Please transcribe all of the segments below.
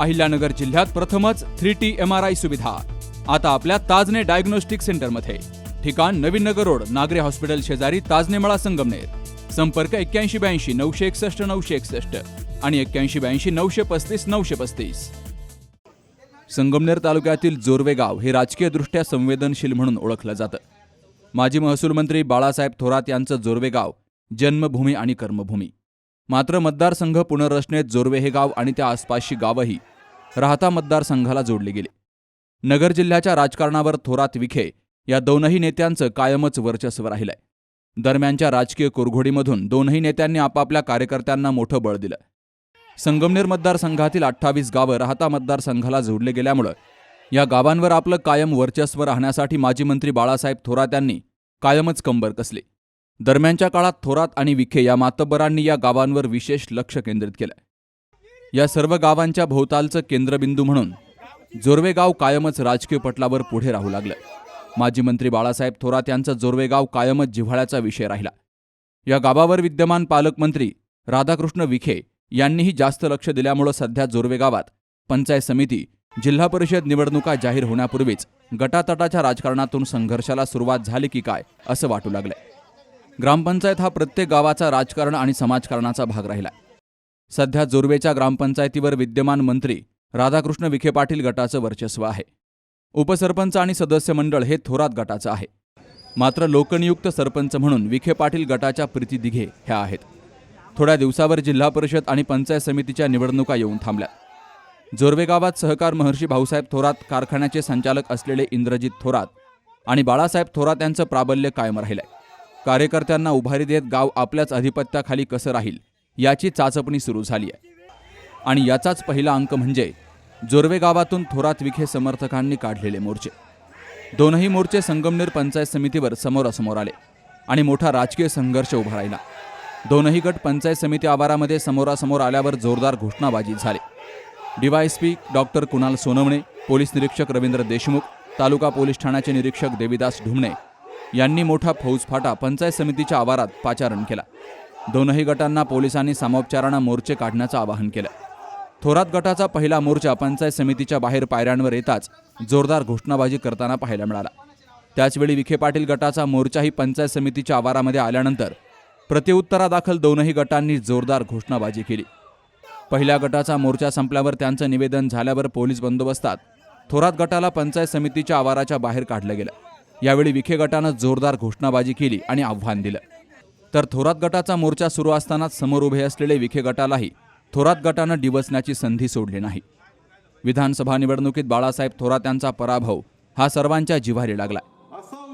अहिल्यानगर जिल्ह्यात प्रथमच three T M R I सुविधा. आता आपल्या ताजने डायग्नोस्टिक सेंटरमध्ये. ठिकाण नवीन नगर रोड नागरे हॉस्पिटल शेजारी ताजने मळा संगमनेर. संपर्क एक्क्याऐंशी ब्याऐंशी नऊशे एकसष्ट नऊशे एकसष्ट आणि एक्क्याऐंशी ब्याऐंशी नऊशे पस्तीस नऊशे पस्तीस. संगमनेर तालुक्यातील जोरवे गाव हे राजकीयदृष्ट्या संवेदनशील म्हणून ओळखलं जातं. माजी महसूल मंत्री बाळासाहेब थोरात यांचं जोरवे गाव जन्मभूमी आणि कर्मभूमी. मात्र मतदारसंघ पुनर्रचनेत जोरवे हे गाव आणि त्या आसपासची गावंही राहता मतदारसंघाला जोडले गेले. नगर जिल्ह्याच्या राजकारणावर थोरात विखे या दोनही नेत्यांचं कायमच वर्चस्व राहिलंय. दरम्यानच्या राजकीय कुरघोडीमधून दोनही नेत्यांनी आपापल्या कार्यकर्त्यांना मोठं बळ दिलं. संगमनेर मतदारसंघातील अठ्ठावीस गावं राहता मतदारसंघाला जोडले गेल्यामुळं या गावांवर आपलं कायम वर्चस्व राहण्यासाठी माजी मंत्री बाळासाहेब थोरात यांनी कायमच कंबर कसली. दरम्यानच्या काळात थोरात आणि विखे या मातब्बरांनी या गावांवर विशेष लक्ष केंद्रित केलं या सर्व गावांच्या भोवतालचं केंद्रबिंदू म्हणून जोरवे गाव कायमच राजकीय पटलावर पुढे राहू लागलं माजी मंत्री बाळासाहेब थोरात यांचं जोरवे गाव कायमच जिव्हाळ्याचा विषय राहिला. या गावावर विद्यमान पालकमंत्री राधाकृष्ण विखे यांनीही जास्त लक्ष दिल्यामुळं सध्या जोरवे गावात पंचायत समिती जिल्हा परिषद निवडणुका जाहीर होण्यापूर्वीच गटातटाच्या राजकारणातून संघर्षाला सुरुवात झाली की काय असं वाटू लागलंय. ग्रामपंचायत हा प्रत्येक गावाचा राजकारण आणि समाजकारणाचा भाग राहिला सध्या जोरवेच्या ग्रामपंचायतीवर विद्यमान मंत्री राधाकृष्ण विखे पाटील गटाचं वर्चस्व आहे. उपसरपंच आणि सदस्य मंडळ हे थोरात गटाचं आहे. मात्र लोकनियुक्त सरपंच म्हणून विखे पाटील गटाच्या प्रीती दिघे ह्या आहेत. थोड्या दिवसावर जिल्हा परिषद आणि पंचायत समितीच्या निवडणुका येऊन थांबल्या. जोरवे गावात सहकार महर्षी भाऊसाहेब थोरात कारखान्याचे संचालक असलेले इंद्रजित थोरात आणि बाळासाहेब थोरात यांचं प्राबल्य कायम राहिलंय. कार्यकर्त्यांना उभारी देत गाव आपल्याच अधिपत्याखाली कसं राहील याची चाचपणी सुरू झाली आहे. आणि याचाच पहिला अंक म्हणजे जोरवे गावातून थोरात विखे समर्थकांनी काढलेले मोर्चे. दोनही मोर्चे संगमनेर पंचायत समितीवर समोरासमोर आले आणि मोठा राजकीय संघर्ष उभा राहिला. दोनही गट पंचायत समिती आवारामध्ये समोरासमोर आल्यावर जोरदार घोषणाबाजी झाली. DYSP doctor Kunal Sonawane police निरीक्षक रवींद्र देशमुख तालुका पोलीस ठाण्याचे निरीक्षक देविदास ढुमणे यांनी मोठा फौजफाटा पंचायत समितीच्या आवारात पाचारण केला. दोनही गटांना पोलिसांनी सामोपचारानं मोर्चे काढण्याचं आवाहन केलं. थोरात गटाचा पहिला मोर्चा पंचायत समितीच्या बाहेर पायऱ्यांवर येताच जोरदार घोषणाबाजी करताना पाहायला मिळाला. त्याचवेळी विखे पाटील गटाचा मोर्चाही पंचायत समितीच्या आवारामध्ये आल्यानंतर प्रत्युत्तरादाखल दोनही गटांनी जोरदार घोषणाबाजी केली. पहिल्या गटाचा मोर्चा संपल्यावर त्यांचं निवेदन झाल्यावर पोलीस बंदोबस्तात थोरात गटाला पंचायत समितीच्या आवाराच्या बाहेर काढलं गेलं. यावेळी विखे गटानं जोरदार घोषणाबाजी केली आणि आव्हान दिलं. तर थोरात गटाचा मोर्चा सुरू असतानाच समोर उभे असलेले विखे गटालाही थोरात गटानं डिवसण्याची संधी सोडली नाही. विधानसभा निवडणुकीत बाळासाहेब थोरात यांचा पराभव हा सर्वांच्या जिव्हारी लागला.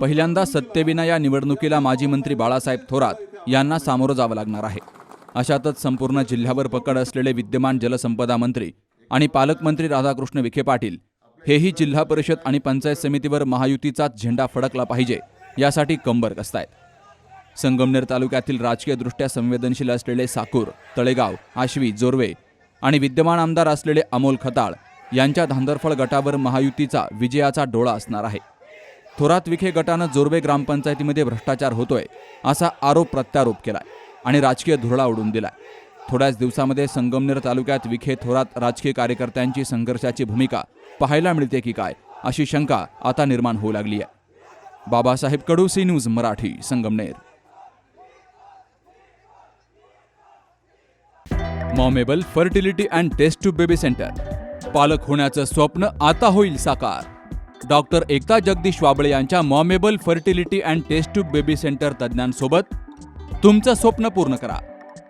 पहिल्यांदा सत्तेविना या निवडणुकीला माजी मंत्री बाळासाहेब थोरात यांना सामोरं जावं लागणार आहे. अशातच संपूर्ण जिल्ह्यावर पकड असलेले विद्यमान जलसंपदा मंत्री आणि पालकमंत्री राधाकृष्ण विखे पाटील हेही जिल्हा परिषद आणि पंचायत समितीवर महायुतीचाच झेंडा फडकला पाहिजे यासाठी कंबर कसतायत. संगमनेर तालुक्यातील राजकीयदृष्ट्या संवेदनशील असलेले साकूर तळेगाव आश्वी जोरवे आणि विद्यमान आमदार असलेले अमोल खताळ यांच्या धांदरफळ गटावर महायुतीचा विजयाचा डोळा असणार आहे. थोरात विखे गटानं जोरवे ग्रामपंचायतीमध्ये भ्रष्टाचार होतोय असा आरोप प्रत्यारोप केलाय आणि राजकीय धुरळा उडून दिलाय. थोड्याच दिवसामध्ये संगमनेर तालुक्यात विखे थोरात राजकीय कार्यकर्त्यांची संघर्षाची भूमिका पाहायला मिळते की काय अशी शंका आता निर्माण होऊ लागली आहे. Babasaheb Kadu C news Marathi Sangamner. मॉमेबल fertility and test tube baby centre. पालक होण्याचं स्वप्न आता होईल साकार. डॉक्टर एकता जगदीश वाबळे यांच्या मॉमेबल fertility and test tube baby centre तज्ज्ञांसोबत तुमचं स्वप्न पूर्ण करा.